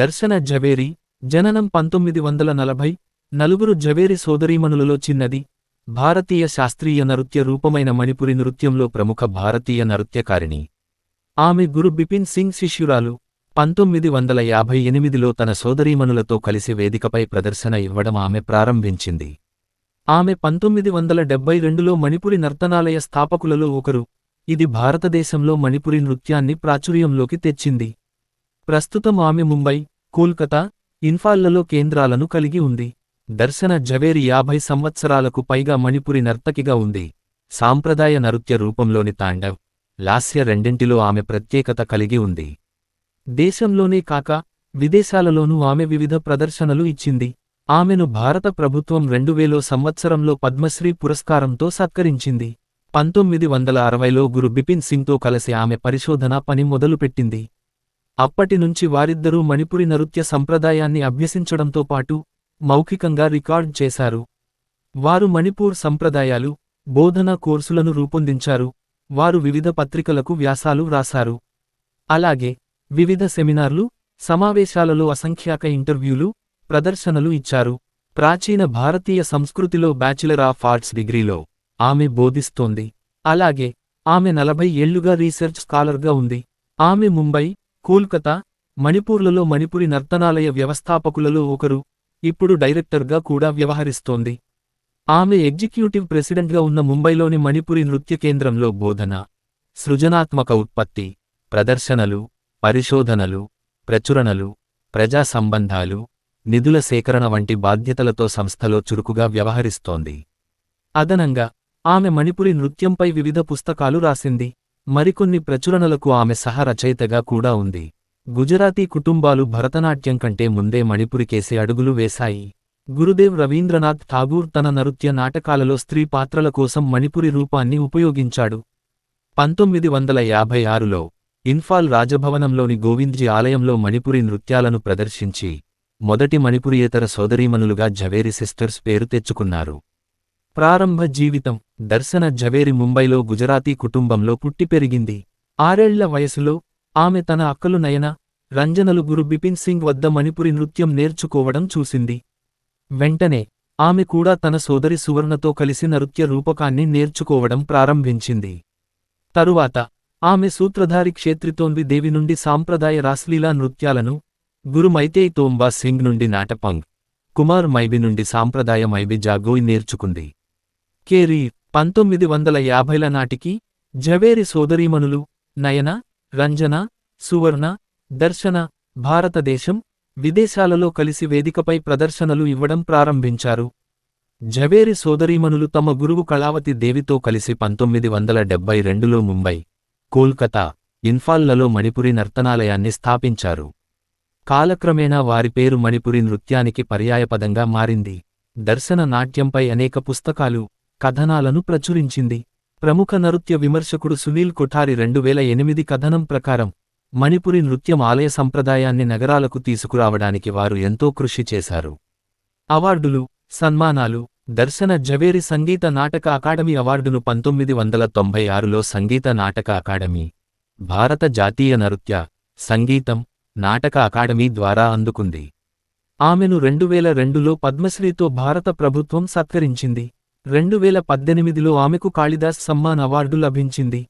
దర్శన జవేరి జననం పంతొమ్మిది వందల నలభై నలుగురు జవేరి సోదరీమణులలో చిన్నది. భారతీయ శాస్త్రీయ నృత్య రూపమైన మణిపురి నృత్యంలో ప్రముఖ భారతీయ నృత్యకారిణి. ఆమె గురు బిపిన్ సింగ్ శిష్యురాలు. పంతొమ్మిది వందల యాభై ఎనిమిదిలో తన సోదరీమణులతో కలిసి వేదికపై ప్రదర్శన ఇవ్వడం ఆమె ప్రారంభించింది. ఆమె పంతొమ్మిది వందల డెబ్బై రెండులో మణిపురి నర్తనాలయ స్థాపకులలో ఒకరు. ఇది భారతదేశంలో మణిపురి నృత్యాన్ని ప్రాచుర్యంలోకి తెచ్చింది. ప్రస్తుతం ఆమె ముంబై కోల్కతా ఇన్ఫాల్లలో కేంద్రాలను కలిగి ఉంది. దర్శన జవేరి యాభై సంవత్సరాలకు పైగా మణిపురి నర్తకిగా ఉంది. సాంప్రదాయ నృత్య రూపంలోని తాండవ్ లాస్య రెండింటిలో ఆమె ప్రత్యేకత కలిగి ఉంది. దేశంలోనే కాక విదేశాలలోనూ ఆమె వివిధ ప్రదర్శనలు ఇచ్చింది. ఆమెను భారత ప్రభుత్వం రెండువేలో సంవత్సరంలో పద్మశ్రీ పురస్కారంతో సత్కరించింది. పంతొమ్మిది వందల అరవైలో గురు బిపిన్ సింగ్తో కలిసి ఆమె పరిశోధనా పని మొదలుపెట్టింది. అప్పటినుంచి వారిద్దరూ మణిపురి నృత్య సంప్రదాయాన్ని అభ్యసించడంతో పాటు మౌఖికంగా రికార్డ్ చేశారు. వారు మణిపూర్ సంప్రదాయాలు బోధనా కోర్సులను రూపొందించారు వారు వివిధ పత్రికలకు వ్యాసాలు వ్రాసారు అలాగే వివిధ సెమినార్లు సమావేశాలలో అసంఖ్యాక ఇంటర్వ్యూలు ప్రదర్శనలు ఇచ్చారు. ప్రాచీన భారతీయ సంస్కృతిలో బ్యాచిలర్ ఆఫ్ ఆర్ట్స్ డిగ్రీలో ఆమె బోధిస్తోంది. అలాగే ఆమె నలభై ఏళ్ళుగా రీసెర్చ్ స్కాలర్గా ఉంది. ఆమె ముంబై కోల్కతా మణిపూర్లలో మణిపురి నర్తనాలయ వ్యవస్థాపకులలో ఒకరు ఇప్పుడు డైరెక్టర్గా కూడా వ్యవహరిస్తోంది. ఆమె ఎగ్జిక్యూటివ్ ప్రెసిడెంట్గా ఉన్న ముంబైలోని మణిపురి నృత్య కేంద్రంలో బోధన సృజనాత్మక ఉత్పత్తి ప్రదర్శనలు పరిశోధనలు ప్రచురణలు ప్రజా సంబంధాలు నిధుల సేకరణ వంటి బాధ్యతలతో సంస్థలో చురుకుగా వ్యవహరిస్తోంది. అదనంగా ఆమె మణిపురి నృత్యంపై వివిధ పుస్తకాలు రాసింది. మరికొన్ని ప్రచురణలకు ఆమె సహరచయితగా కూడా ఉంది. గుజరాతీ కుటుంబాలు భరతనాట్యం కంటే ముందే మణిపురికేసే అడుగులు వేశాయి. గురుదేవ్ రవీంద్రనాథ్ ఠాగూర్ తన నృత్య నాటకాలలో స్త్రీ పాత్రల కోసం మణిపురి రూపాన్ని ఉపయోగించాడు. పంతొమ్మిది వందల యాభై ఆరులో ఇన్ఫాల్ రాజభవనంలోని గోవింద్జీ ఆలయంలో మణిపురి నృత్యాలను ప్రదర్శించి మొదటి మణిపురియేతర సోదరీమణులుగా జవేరి సిస్టర్స్ పేరు తెచ్చుకున్నారు. ప్రారంభ జీవితం. దర్శన జవేరి ముంబైలో గుజరాతీ కుటుంబంలో పుట్టి పెరిగింది. ఆరేళ్ళ వయసులో ఆమె తన అక్కలు నయన రంజనలు గురు బిపిన్ సింగ్ వద్ద మణిపురి నృత్యం నేర్చుకోవడం చూసింది. వెంటనే ఆమె కూడా తన సోదరి సువర్ణతో కలిసి నృత్య రూపకాన్ని నేర్చుకోవడం ప్రారంభించింది. తరువాత ఆమె సూత్రధారి క్షేత్రితోన్వి దేవి నుండి సాంప్రదాయ రాస్లీలా నృత్యాలను గురు మైతేయ్ తోంబా సింగ్ నుండి నాటపంగ్ కుమార్ మైబి నుండి సాంప్రదాయ మైబి జాగోయ్ నేర్చుకుంది. కేరీ పంతొమ్మిది వందల యాభైల నాటికి జవేరి సోదరీమణులు నయన రంజన సువర్ణ దర్శన భారతదేశం విదేశాలలో కలిసి వేదికపై ప్రదర్శనలు ఇవ్వడం ప్రారంభించారు. జవేరి సోదరీమణులు తమ గురువు కళావతి దేవితో కలిసి పంతొమ్మిది వందల డెబ్బై రెండులో ముంబై కోల్కతా ఇన్ఫాల్లలో మణిపురి నర్తనాలయాన్ని స్థాపించారు. కాలక్రమేణా వారి పేరు మణిపురి నృత్యానికి పర్యాయపదంగా మారింది. దర్శన నాట్యంపై అనేక పుస్తకాలు కథనాలను ప్రచురించింది. ప్రముఖ నృత్య విమర్శకుడు సునీల్ కొఠారి రెండు వేల ఎనిమిది కథనం ప్రకారం మణిపురి నృత్యం ఆలయ సంప్రదాయాన్ని నగరాలకు తీసుకురావడానికి వారు ఎంతో కృషి చేశారు. అవార్డులు సన్మానాలు దర్శన జవేరి సంగీత నాటక అకాడమీ అవార్డును పంతొమ్మిది వందల తొంభై ఆరులో సంగీత నాటక అకాడమీ భారత జాతీయ నృత్య సంగీతం నాటక అకాడమీ ద్వారా అందుకుంది. ఆమెను రెండువేల రెండులో పద్మశ్రీతో భారత ప్రభుత్వం సత్కరించింది. రెండువేల పద్దెనిమిదిలో ఆమెకు కాళిదాస్ సమ్మాన్ అవార్డు లభించింది.